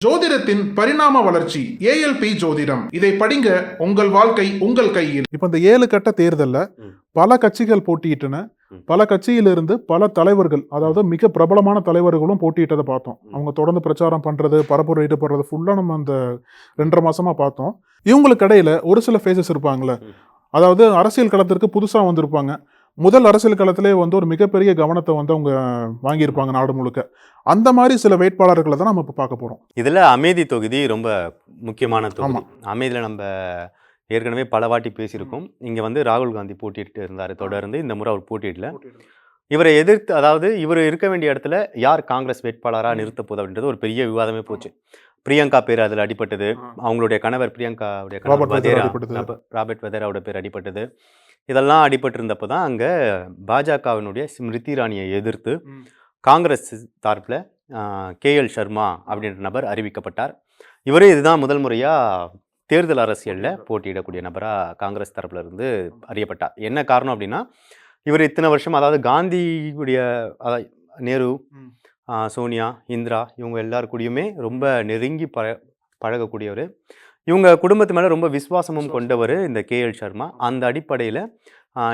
ஜோதிடத்தின் பரிணாம வளர்ச்சி ஏஎல்பி ஜோதிடம் இதை படிங்க உங்கள் வாழ்க்கை உங்கள் கையில் இப்போ இந்த ஏழு கட்ட தேர்தல்ல. பல கட்சிகள் போட்டியிட்டன. பல கட்சியிலிருந்து பல தலைவர்கள் அதாவது மிக பிரபலமான தலைவர்களும் போட்டியிட்டதை பார்த்தோம். அவங்க தொடர்ந்து பிரச்சாரம் பண்றது பரப்புரை ஈடுபடுறது ஃபுல்லா நம்ம அந்த ரெண்டரை மாசமா பார்த்தோம் இவங்களுக்கு இடையில ஒரு சில ஃபேஸஸ் இருப்பாங்கல்ல ம். அதாவது அரசியல் களத்திற்கு புதுசா வந்திருப்பாங்க முதல் அரசியல் களத்திலே வந்து ஒரு மிகப்பெரிய கவனத்தை வந்து அவங்க வாங்கியிருப்பாங்க நாடு முழுக்க. அந்த மாதிரி சில வேட்பாளர்களை தான் நம்ம இப்போ பார்க்க போறோம். இதில் அமேதி தொகுதி ரொம்ப முக்கியமான தொகுதி. அமேதியில் நம்ம ஏற்கனவே பல வாட்டி பேசியிருக்கோம். இங்கே வந்து ராகுல் காந்தி போட்டிட்டு இருந்தார் தொடர்ந்து. இந்த முறை அவர் போட்டியிடல. இவரை எதிர்த்து அதாவது இவர் இருக்க வேண்டிய இடத்துல யார் காங்கிரஸ் வேட்பாளராக. நிறுத்த போகுது அப்படின்றது ஒரு பெரிய விவாதமே போச்சு. பிரியங்கா பேர் அதில் அடிபட்டது. அவங்களுடைய கணவர் பிரியங்காவுடைய ராபர்ட் வதேராவோட பேர் அடிபட்டது. இதெல்லாம் அடிபட்டிருந்தப்போ தான் அங்கே பாஜகவினுடைய ஸ்மிருதி இராணியை எதிர்த்து காங்கிரஸ் தரப்பில் கேஎல் சர்மா அப்படின்ற நபர் அறிவிக்கப்பட்டார். இவரே இதுதான் முதல் முறையாக தேர்தல் அரசியலில் போட்டியிடக்கூடிய நபராக காங்கிரஸ் தரப்புல இருந்து அறியப்பட்டார். என்ன காரணம் அப்படின்னா இவர் இத்தனை வருஷம் அதாவது காந்தியுடைய நேரு சோனியா இந்திரா இவங்க எல்லார் கூடயுமே ரொம்ப நெருங்கி பழ பழகக்கூடியவர். இவங்க குடும்பத்து மேலே ரொம்ப விசுவாசமும் விசுவாசம். கொண்டவர் இந்த கேஎல் சர்மா. அந்த அடிப்படையில்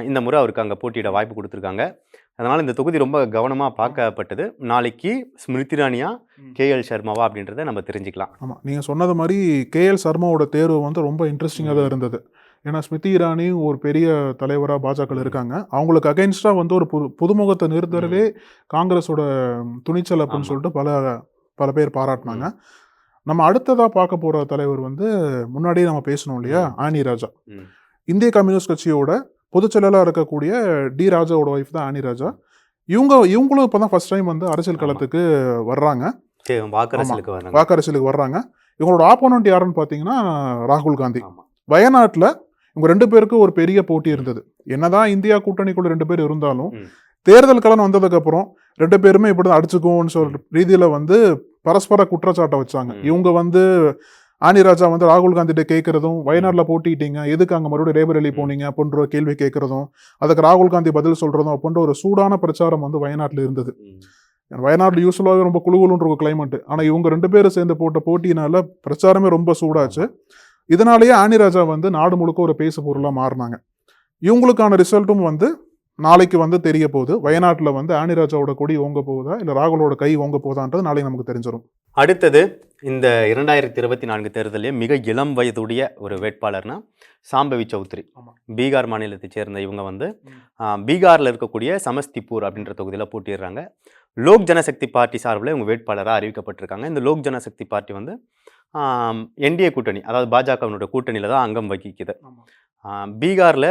இந்த முறை அவருக்கு அங்கே போட்டியிட வாய்ப்பு கொடுத்துருக்காங்க. அதனால் இந்த தொகுதி ரொம்ப கவனமாக பார்க்கப்பட்டது. நாளைக்கு ஸ்மிருதி இரானியா கேஎல் சர்மாவா அப்படின்றத நம்ம தெரிஞ்சுக்கலாம். ஆமாம் நீங்கள் சொன்னது மாதிரி கேஎல் சர்மாவோட தேர்வு வந்து ரொம்ப இன்ட்ரெஸ்டிங்காக தான் இருந்தது. ஏன்னா ஸ்மிருதி இரானி ஒரு பெரிய தலைவராக பாஜக இருக்காங்க. அவங்களுக்கு அகைன்ஸ்டாக வந்து ஒரு புது புதுமுகத்தை நிறுத்துறதே காங்கிரஸோட துணிச்சல் அப்படின்னு. சொல்லிட்டு பல பல பேர் பாராட்டினாங்க. நம்ம அடுத்ததாக பார்க்க போகிற தலைவர் வந்து முன்னாடியே நம்ம பேசணும் இல்லையா. ஆனி ராஜா. இந்திய கம்யூனிஸ்ட் கட்சியோட பொதுச்செயலாளராக இருக்கக்கூடிய டி ராஜாவோட ஒய்ஃப் தான் ஆனி ராஜா. இவங்க இவங்களும் இப்போ தான் ஃபர்ஸ்ட் டைம் வந்து அரசியல். களத்துக்கு வர்றாங்க. வராங்க வாக்கரசியலுக்கு வர்றாங்க. இவங்களோட ஆப்போனண்ட் யாருன்னு பார்த்தீங்கன்னா ராகுல் காந்தி. வயநாட்டில் இவங்க ரெண்டு பேருக்கும் ஒரு பெரிய போட்டி இருந்தது. என்னதான் இந்தியா கூட்டணிக்குள்ள ரெண்டு பேர் இருந்தாலும். தேர்தல் கலன் வந்ததுக்கு அப்புறம் ரெண்டு பேருமே இப்படி தான் அடிச்சுக்குவோம்னு சொல்ற ரீதியில வந்து பரஸ்பர குற்றச்சாட்டை வச்சாங்க. இவங்க வந்து ஆனிராஜா வந்து ராகுல் காந்திட்ட கேட்கறதும் வயநாட்டுல போட்டிட்டீங்க எதுக்கு அங்க மறுபடியும் ரேபரேலி ம். போனீங்க அப்படின்ற ஒரு கேள்வி கேட்கறதும் அதுக்கு ராகுல் காந்தி பதில் சொல்றதும் அப்படின்ற ஒரு சூடான பிரச்சாரம் வந்து வயநாட்டுல இருந்தது. ம். வயநாடு யூஸ்வலாகவே ரொம்ப குழுகுலுன்ற ஒரு கிளைமேட் ஆனால் இவங்க ரெண்டு பேரும் சேர்ந்து போட்ட போட்டியினால பிரச்சாரமே ரொம்ப சூடாச்சு. இதனாலேயே ஆனிராஜா வந்து நாடு முழுக்க ஒரு பேசு பொருளாக மாறினாங்க. இவங்களுக்கான ரிசல்ட்டும் வந்து நாளைக்கு வந்து தெரிய போகுது. வயநாட்டில் வந்து ஆனிராஜாவோட கொடி ஓங்க போகுதா? இல்லை ராகுலோட கை ஓங்க போகுதான்றது நாளைக்கு நமக்கு தெரிஞ்சிடும் அடுத்தது இந்த இரண்டாயிரத்தி இருபத்தி நான்கு தேர்தலிலே மிக இளம் வயதுடைய ஒரு வேட்பாளர்னா சாம்பவி சௌத்ரி. பீகார் மாநிலத்தைச் சேர்ந்த இவங்க வந்து பீகார்ல இருக்கக்கூடிய சமஸ்திபூர் அப்படின்ற தொகுதியில் போட்டிடுறாங்க லோக் ஜனசக்தி பார்ட்டி சார்பில் இவங்க வேட்பாளராக அறிவிக்கப்பட்டிருக்காங்க. இந்த லோக் ஜனசக்தி பார்ட்டி வந்து என்டிஏ கூட்டணி அதாவது பாஜகவினுடைய கூட்டணியில் தான் அங்கம் வகிக்குது. பீகாரில்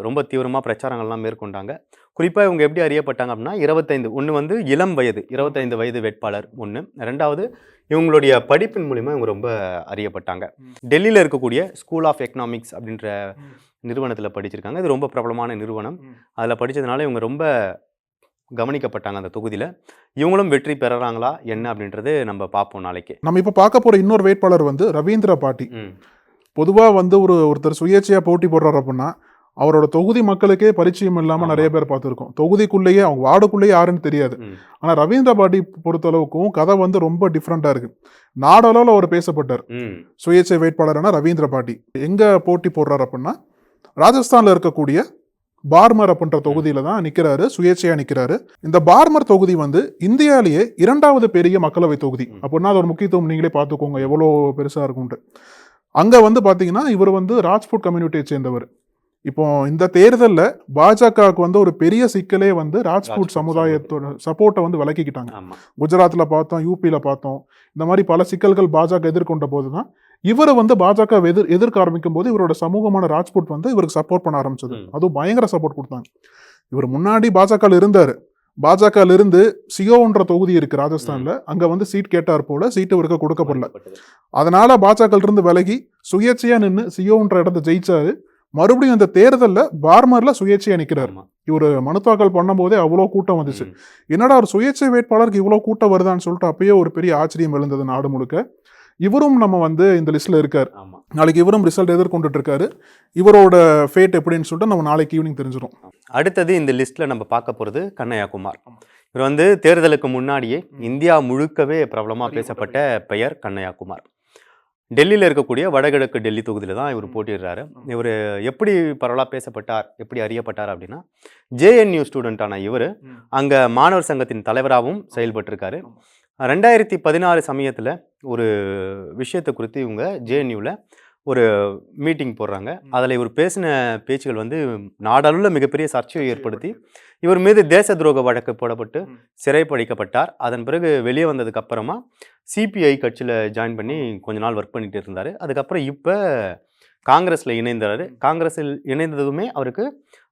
ரொம்ப தீவிரமாக பிரச்சாரங்கள்லாம் மேற்கொண்டாங்க. குறிப்பாக இவங்க எப்படி அறியப்பட்டாங்க அப்படின்னா இருபத்தைந்து ஒன்று வந்து இளம் வயது இருபத்தைந்து வயது வேட்பாளர் ஒன்று ரெண்டாவது இவங்களுடைய படிப்பின் மூலிமா இவங்க ரொம்ப அறியப்பட்டாங்க. டெல்லியில் இருக்கக்கூடிய ஸ்கூல் ஆஃப் எக்கனாமிக்ஸ் அப்படின்ற. நிறுவனத்தில் படிச்சிருக்காங்க. இது ரொம்ப பிரபலமான நிறுவனம். அதில் படித்ததுனால இவங்க ரொம்ப கவனிக்கப்பட்டாங்க அந்த தொகுதியில். இவங்களும் வெற்றி பெறுறாங்களா? என்ன அப்படின்றது நம்ம பார்ப்போம் நாளைக்கு. நம்ம இப்போ பார்க்க போகிற இன்னொரு வேட்பாளர் வந்து ரவீந்திர பாட்டி. பொதுவாக வந்து ஒரு ஒருத்தர் சுயேட்சையாக போட்டி போடுறாரு அப்படின்னா அவரோட தொகுதி மக்களுக்கே பரிச்சயம் இல்லாமல். நிறைய பேர் பார்த்துருக்கோம். தொகுதிக்குள்ளேயே அவங்க வார்டுக்குள்ளேயே யாருன்னு தெரியாது. ஆனால் ரவீந்திர பாட்டி பொறுத்தளவுக்கும் கதை வந்து ரொம்ப டிஃப்ரெண்ட்டாக இருக்கு. நாடளவில் அவர் பேசப்பட்டார். சுயேட்சை வேட்பாளரான ரவீந்திர பாட்டி. எங்கே போட்டி போடுறாரு அப்படின்னா ராஜஸ்தானில் இருக்கக்கூடிய பார்மர் அப்படின்ற தொகுதியில தான் நிற்கிறாரு சுயேட்சையாக நிற்கிறாரு இந்த பார்மர் தொகுதி வந்து இந்தியாவிலேயே இரண்டாவது பெரிய மக்களவை தொகுதி. அப்படின்னா அதோட முக்கியத்துவம் நீங்களே பார்த்துக்கோங்க எவ்வளோ பெருசாக இருக்கும்ட்டு அங்கே வந்து பார்த்தீங்கன்னா இவர் வந்து ராஜ்புட் கம்யூனிட்டியை சேர்ந்தவர். இப்போ இந்த தேர்தலில் பாஜகவுக்கு வந்து ஒரு பெரிய சிக்கலே வந்து ராஜ்புட் சமுதாயத்தோட சப்போர்ட்டை வந்து விலக்கிக்கிட்டாங்க குஜராத்தில் பார்த்தோம் யூபியில் பார்த்தோம் இந்த மாதிரி பல சிக்கல்கள் பாஜக எதிர்கொண்ட போது தான் இவரை வந்து பாஜக எதிர் எதிர்க்க ஆரம்பிக்கும் போது இவரோட சமூகமான ராஜ்புட் வந்து இவருக்கு சப்போர்ட் பண்ண ஆரம்பிச்சது. அதுவும் பயங்கர சப்போர்ட் கொடுத்தாங்க. இவர் முன்னாடி பாஜகவில் இருந்தார். பாஜகவில் இருந்து சியோன்ற தொகுதி இருக்கு ராஜஸ்தான்ல அங்க வந்து சீட் கேட்டார் போல சீட்டு இவருக்கு கொடுக்கப்படல. அதனால பாஜக இருந்து விலகி சுயேட்சையா நின்று சியோன்ற இடத்த ஜெயிச்சாரு. மறுபடியும் இந்த தேர்தல்ல பார்மர்ல சுயேட்சையா நிக்கிறார். ஆமா. இவர் மனு தாக்கல் பண்ணும்போதே அவ்வளோ கூட்டம் வந்துச்சு. என்னடா ஒரு சுயேட்சை வேட்பாளருக்கு இவ்வளோ கூட்டம் வருதான்னு சொல்லிட்டு அப்பயே ஒரு பெரிய ஆச்சரியம் எழுந்தது நாடு முழுக்க. இவரும் நம்ம வந்து இந்த லிஸ்ட்ல இருக்காரு. நாளைக்கு இவரும் ரிசல்ட் எதிர்கொண்டுட்டு இருக்காரு இவரோட ஃபேட் எப்படின்னு சொல்லிட்டு நம்ம நாளைக்கு ஈவினிங் தெரிஞ்சிடும் அடுத்தது இந்த லிஸ்ட்ல நம்ம பார்க்க போறது கண்ணையா குமார் இவர் வந்து தேர்தலுக்கு முன்னாடியே இந்தியா முழுக்கவே பிரபலமா பேசப்பட்ட பெயர் கண்ணையா குமார் டெல்லியில் இருக்கக்கூடிய வடகிழக்கு டெல்லி தொகுதியில தான் இவர் போட்டிடுறாரு இவர் எப்படி பரவலாக பேசப்பட்டார் எப்படி அறியப்பட்டார் அப்படின்னா ஜேஎன்யூ ஸ்டூடெண்ட்டான இவர் அங்கே மாணவர் சங்கத்தின் தலைவராகவும் செயல்பட்டிருக்காரு. ரெண்டாயிரத்தி பதினாறு சமயத்தில் ஒரு விஷயத்தை குறித்து இவங்க ஜேஎன்யூவில் ஒரு மீட்டிங் போடுறாங்க. அதில் இவர் பேசின பேச்சுகள் வந்து நாடளவில் மிகப்பெரிய சர்ச்சையை ஏற்படுத்தி இவர் மீது தேச துரோக வழக்கு போடப்பட்டு. சிறைப்படிக்கப்பட்டார் அதன் பிறகு வெளியே வந்ததுக்கு அப்புறமா சிபிஐ கட்சியில் ஜாயின் பண்ணி கொஞ்ச நாள் ஒர்க் பண்ணிட்டு இருந்தார். அதுக்கப்புறம் இப்போ காங்கிரஸில் இணைந்தார் காங்கிரஸில் இணைந்ததுமே அவருக்கு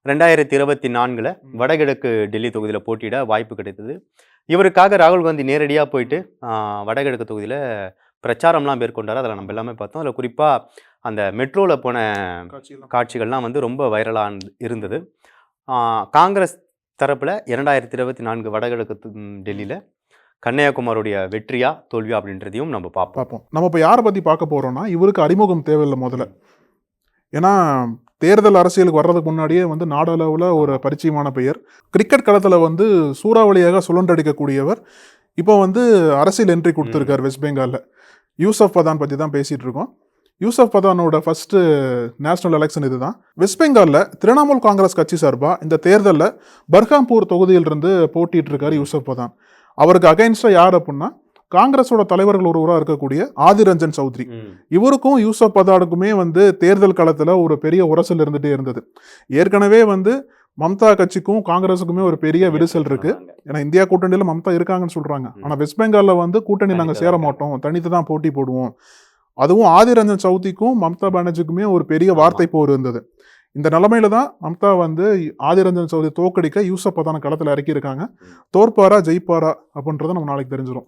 ரெண்டாயிரத்தி இருபத்தி நான்கில் வடகிழக்கு டெல்லி தொகுதியில் போட்டியிட வாய்ப்பு கிடைத்தது. இவருக்காக ராகுல் காந்தி நேரடியாக போயிட்டு வடகிழக்கு தொகுதியில் பிரச்சாரம்லாம் மேற்கொண்டார். அதில் நம்ம எல்லாமே பார்த்தோம். அதில் குறிப்பாக அந்த மெட்ரோவில் போன காட்சிகள்லாம் வந்து ரொம்ப வைரலாக இருந்தது. காங்கிரஸ் தரப்பில் இரண்டாயிரத்தி இருபத்தி நான்கு வடகிழக்கு டெல்லியில் கன்னியாகுமாரோடைய வெற்றியா தோல்வியா அப்படின்றதையும் நம்ம பார்ப்போம். பார்ப்போம். நம்ம இப்போ யாரை பற்றி பார்க்க போகிறோம்னா இவருக்கு அறிமுகம் தேவையில்லை முதல்ல. ஏன்னா தேர்தல் அரசியலுக்கு வர்றதுக்கு முன்னாடியே வந்து நாடளவில் ஒரு பரிச்சயமான பெயர். கிரிக்கெட் களத்தில் வந்து சூறாவளியாக சுழன்றடிக்கக்கூடியவர் இப்போ வந்து அரசியல் என்ட்ரி கொடுத்துருக்கார் வெஸ்ட் பெங்காலில் யூசப் பதான் பற்றி தான் பேசிகிட்டு இருக்கோம். யூசப் பதானோட ஃபஸ்ட்டு நேஷனல் எலெக்ஷன் இதுதான். வெஸ்ட் பெங்காலில் திரிணாமுல் காங்கிரஸ் கட்சி சார்பாக இந்த தேர்தலில் பர்காம்பூர் தொகுதியிலிருந்து போட்டிட்டு இருக்காரு யூசப் பதான் அவருக்கு அகைன்ஸ்டாக யார் அப்படின்னா காங்கிரஸோட தலைவர்கள் ஒருவராக இருக்கக்கூடிய ஆதிர் ரஞ்சன் சௌத்ரி இவருக்கும் யூசப் பதாடுக்குமே வந்து தேர்தல் களத்தில் ஒரு பெரிய உரசல் இருந்துகிட்டே இருந்தது. ஏற்கனவே வந்து மம்தா கட்சிக்கும் காங்கிரஸுக்குமே ஒரு பெரிய விரிசல் இருக்கு. ஏன்னா இந்தியா கூட்டணியில் மம்தா இருக்காங்கன்னு சொல்றாங்க. ஆனால் வெஸ்ட் பெங்காலில் வந்து கூட்டணி நாங்கள் சேர மாட்டோம். தனித்து தான் போட்டி போடுவோம். அதுவும் ஆதிர் ரஞ்சன் சௌத்ரிக்கும் மம்தா பானர்ஜிக்குமே ஒரு பெரிய. வார்த்தை போர் இருந்தது. இந்த நிலைமையில தான் மம்தா வந்து ஆதிர் ரஞ்சன் சௌத்ரி தோக்கடிக்க யூசப் பதான களத்தில் இறக்கியிருக்காங்க. தோற்பாரா ஜெயிப்பாரா அப்படின்றத நம்ம நாளைக்கு தெரிஞ்சிடும்